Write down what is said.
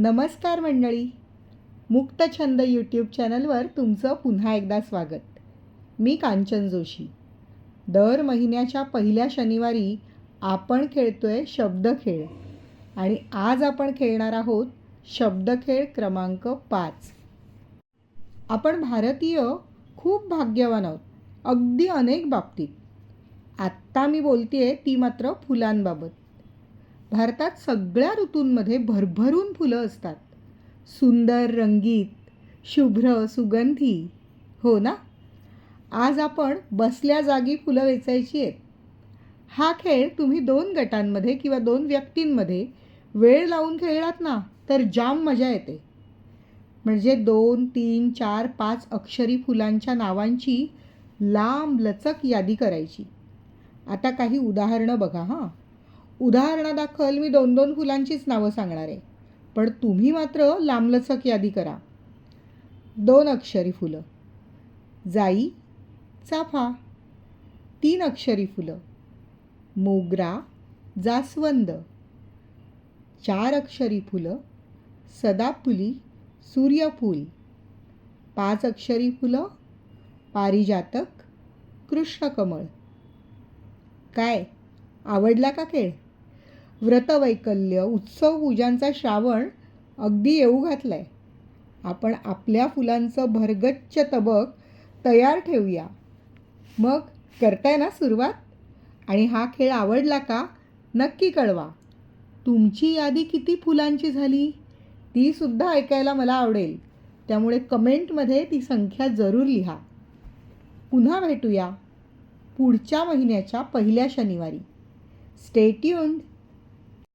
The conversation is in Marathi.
नमस्कार मंडळी. मुक्तछंद यूट्यूब चॅनलवर तुमचं पुन्हा एकदा स्वागत. मी कांचन जोशी. दर महिन्याच्या पहिल्या शनिवारी आपण खेळतोय शब्दखेळ आणि आज आपण खेळणार आहोत शब्दखेळ क्रमांक पाच. आपण भारतीय खूप भाग्यवान आहोत. अगदी अनेक बाबतीत. आत्ता मी बोलतेय ती मात्र फुलांबाबत. भारतात सगळ्या ऋतूंमध्ये भरभरून फुलं असतात. सुंदर रंगीत शुभ्र सुगंधी. हो ना? आज आपण बसल्या जागी फुलं वेचायची आहेत. हा खेळ तुम्ही दोन गटांमध्ये किंवा दोन व्यक्तींमध्ये वेळ लावून खेळलात ना तर जाम मजा येते. म्हणजे दोन तीन चार पाच अक्षरी फुलांच्या नावांची लांब लचक यादी करायची. आता काही उदाहरणं बघा हां. उदाहरणादाखल मी दोन दोन फुलांचीच नावं सांगणार आहे. पण तुम्ही मात्र लांबलचक यादी करा. दोन अक्षरी फुलं. जाई चाफा. तीन अक्षरी फुलं. मोगरा जास्वंद. चार अक्षरी फुलं. सदाफुली सूर्यफूल. पाच अक्षरी फुलं. पारिजातक कृष्णकमळ. काय? आवडला का खेळ? व्रतवैकल्य उत्सव पूजांचा श्रावण अगदी येऊ घातलाय. आपण आपल्या फुलांचं भरगच्च तबक तयार ठेवूया. मग करताय ना सुरुवात? आणि हा खेळ आवडला का? नक्की कळवा. तुमची यादी किती फुलांची झाली? ती सुद्धा ऐकायला मला आवडेल. त्यामुळे कमेंटमध्ये ती संख्या जरूर लिहा. पुन्हा भेटूया पुढच्या महिन्याच्या पहिल्या शनिवारी. स्टेट्यून्ड